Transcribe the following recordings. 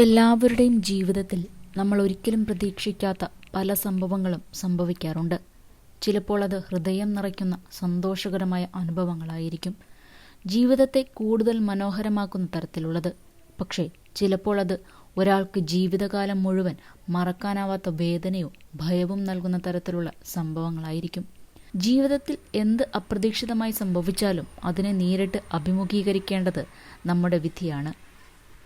എല്ലാവരുടെയും ജീവിതത്തിൽ നമ്മൾ ഒരിക്കലും പ്രതീക്ഷിക്കാത്ത പല സംഭവങ്ങളും സംഭവിക്കാറുണ്ട്. ചിലപ്പോൾ അത് ഹൃദയം നിറയ്ക്കുന്ന സന്തോഷകരമായ അനുഭവങ്ങളായിരിക്കും. ജീവിതത്തെ കൂടുതൽ മനോഹരമാക്കുന്ന തരത്തിലുള്ളത്. പക്ഷേ ചിലപ്പോൾ അത് ഒരാൾക്ക് ജീവിതകാലം മുഴുവൻ മറക്കാനാവാത്ത വേദനയോ ഭയവും നൽകുന്ന തരത്തിലുള്ള സംഭവങ്ങളായിരിക്കും. ജീവിതത്തിൽ എന്ത് അപ്രതീക്ഷിതമായി സംഭവിച്ചാലും അതിനെ നേരിട്ട് അഭിമുഖീകരിക്കേണ്ടത് നമ്മുടെ വിധിയാണ്.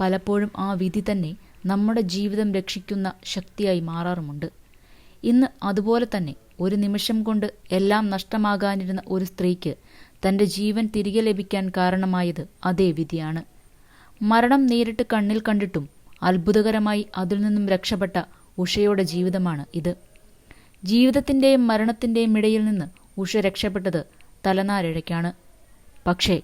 പലപ്പോഴും ആ വിധി തന്നെ നമ്മുടെ ജീവിതം രക്ഷിക്കുന്ന ശക്തിയായി മാറാറുമുണ്ട്. ഇന്ന് അതുപോലെ തന്നെ ഒരു നിമിഷം കൊണ്ട് എല്ലാം നഷ്ടമാകാനിരുന്ന ഒരു സ്ത്രീക്ക് തന്റെ ജീവൻ തിരികെ ലഭിക്കാൻ കാരണമായത് അതേ വിധിയാണ്. മരണം നേരിട്ട് കണ്ണിൽ കണ്ടിട്ടും അത്ഭുതകരമായി അതിൽ നിന്നും രക്ഷപ്പെട്ട ഉഷയുടെ ജീവിതമാണ് ഇത്. ജീവിതത്തിന്റെയും മരണത്തിന്റെയും ഇടയിൽ നിന്ന് ഉഷ രക്ഷപ്പെട്ടത് തലനാരിഴയ്ക്കാണ്. പക്ഷേ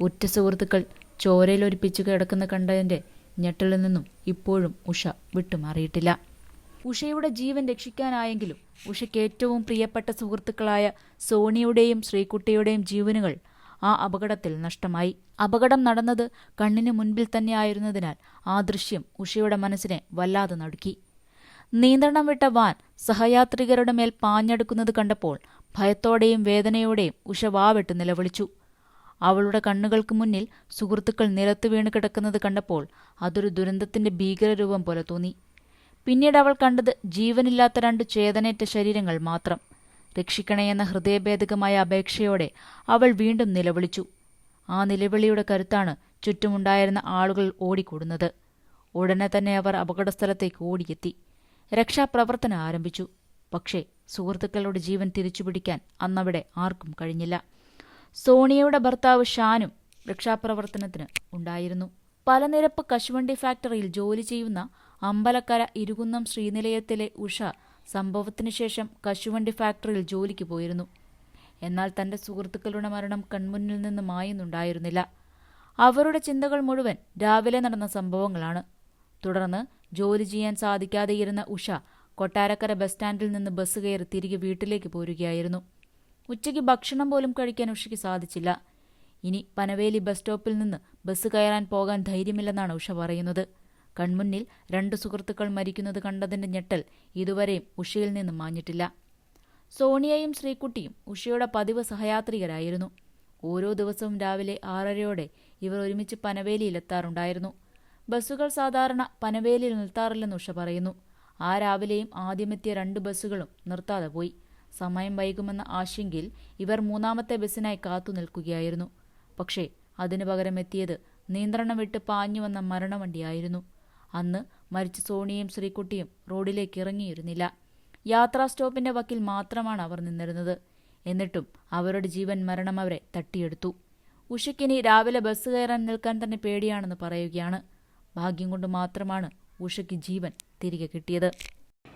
ഉറ്റ സുഹൃത്തുക്കൾ ചോരയിലൊരിപ്പിച്ചു കിടക്കുന്ന കണ്ടതിന്റെ ഞെട്ടലിൽ നിന്നും ഇപ്പോഴും ഉഷ വിട്ടുമാറിയിട്ടില്ല. ഉഷയുടെ ജീവൻ രക്ഷിക്കാനായെങ്കിലും ഉഷയ്ക്ക് ഏറ്റവും പ്രിയപ്പെട്ട സുഹൃത്തുക്കളായ സോണിയുടെയും ശ്രീകുട്ടിയുടെയും ജീവനുകൾ ആ അപകടത്തിൽ നഷ്ടമായി. അപകടം നടന്നത് കണ്ണിന് മുൻപിൽ തന്നെയായിരുന്നതിനാൽ ആ ദൃശ്യം ഉഷയുടെ മനസ്സിനെ വല്ലാതെ നടുക്കി. നിയന്ത്രണം വിട്ട വാൻ സഹയാത്രികരുടെ മേൽ പാഞ്ഞെടുക്കുന്നത് കണ്ടപ്പോൾ ഭയത്തോടെയും വേദനയോടെയും ഉഷ വാവിട്ട് നിലവിളിച്ചു. അവളുടെ കണ്ണുകൾക്ക് മുന്നിൽ സുഹൃത്തുക്കൾ നിലത്ത് വീണ് കിടക്കുന്നത് കണ്ടപ്പോൾ അതൊരു ദുരന്തത്തിന്റെ ഭീകരരൂപം പോലെ തോന്നി. പിന്നീട് അവൾ കണ്ടത് ജീവനില്ലാത്ത രണ്ട് ചേതനേറ്റ ശരീരങ്ങൾ മാത്രം. രക്ഷിക്കണേയെന്ന ഹൃദയഭേദകമായ അപേക്ഷയോടെ അവൾ വീണ്ടും നിലവിളിച്ചു. ആ നിലവിളിയുടെ കരുത്താണ് ചുറ്റുമുണ്ടായിരുന്ന ആളുകൾ ഓടിക്കൂടുന്നത്. ഉടനെ തന്നെ അവർ അപകടസ്ഥലത്തേക്ക് ഓടിയെത്തി. രക്ഷാപ്രവർത്തനം ആരംഭിച്ചു. പക്ഷേ സുഹൃത്തുക്കളുടെ ജീവൻ തിരിച്ചുപിടിക്കാൻ അന്നവിടെ ആർക്കും കഴിഞ്ഞില്ല. സോണിയയുടെ ഭർത്താവ് ഷാനും രക്ഷാപ്രവർത്തനത്തിന് ഉണ്ടായിരുന്നു. പലനിരപ്പ് കശുവണ്ടി ഫാക്ടറിയിൽ ജോലി ചെയ്യുന്ന അമ്പലക്കര ഇരുകുന്നം ശ്രീനിലയത്തിലെ ഉഷ സംഭവത്തിനു ശേഷം കശുവണ്ടി ഫാക്ടറിയിൽ ജോലിക്ക് പോയിരുന്നു. എന്നാൽ തന്റെ സുഹൃത്തുക്കളുടെ മരണം കൺമുന്നിൽ നിന്ന് മായുന്നുണ്ടായിരുന്നില്ല. അവരുടെ ചിന്തകൾ മുഴുവൻ രാവിലെ നടന്ന സംഭവങ്ങളാണ്. തുടർന്ന് ജോലി ചെയ്യാൻ സാധിക്കാതെയിരുന്ന ഉഷ കൊട്ടാരക്കര ബസ് സ്റ്റാൻഡിൽ നിന്ന് ബസ് കയറി തിരികെ വീട്ടിലേക്ക് പോരുകയായിരുന്നു. ഉച്ചയ്ക്ക് ഭക്ഷണം പോലും കഴിക്കാൻ ഉഷയ്ക്ക് സാധിച്ചില്ല. ഇനി പനവേലി ബസ് സ്റ്റോപ്പിൽ നിന്ന് ബസ് കയറാൻ പോകാൻ ധൈര്യമില്ലെന്നാണ് ഉഷ പറയുന്നത്. കൺമുന്നിൽ രണ്ട് സുഹൃത്തുക്കൾ മരിക്കുന്നത് കണ്ടതിന്റെ ഞെട്ടൽ ഇതുവരെയും ഉഷയിൽ നിന്ന് മാഞ്ഞിട്ടില്ല. സോണിയയും ശ്രീകുട്ടിയും ഉഷയുടെ പതിവ് സഹയാത്രികരായിരുന്നു. ഓരോ ദിവസവും രാവിലെ ആറരയോടെ ഇവർ ഒരുമിച്ച് പനവേലിയിലെത്താറുണ്ടായിരുന്നു. ബസ്സുകൾ സാധാരണ പനവേലിയിൽ നിർത്താറില്ലെന്ന് ഉഷ പറയുന്നു. ആ രാവിലെയും ആദ്യമെത്തിയ രണ്ട് ബസ്സുകളും നിർത്താതെ പോയി. സമയം വൈകുമെന്ന ആശങ്കയിൽ ഇവർ മൂന്നാമത്തെ ബസ്സിനായി കാത്തു നിൽക്കുകയായിരുന്നു. പക്ഷേ അതിനു പകരം എത്തിയത് നിയന്ത്രണം വിട്ട് പാഞ്ഞു വന്ന മരണവണ്ടിയായിരുന്നു. അന്ന് മരിച്ച സോണിയും ശ്രീകുട്ടിയും റോഡിലേക്ക് ഇറങ്ങിയിരുന്നില്ല. യാത്രാ സ്റ്റോപ്പിന്റെ വക്കിൽ മാത്രമാണ് അവർ നിന്നിരുന്നത്. എന്നിട്ടും അവരുടെ ജീവൻ മരണം അവരെ തട്ടിയെടുത്തു. ഉഷയ്ക്കിനി രാവിലെ ബസ് കയറാൻ നിൽക്കാൻ തന്നെ പേടിയാണെന്ന് പറയുകയാണ്. ഭാഗ്യം കൊണ്ട് മാത്രമാണ് ഉഷയ്ക്ക് ജീവൻ തിരികെ കിട്ടിയത്.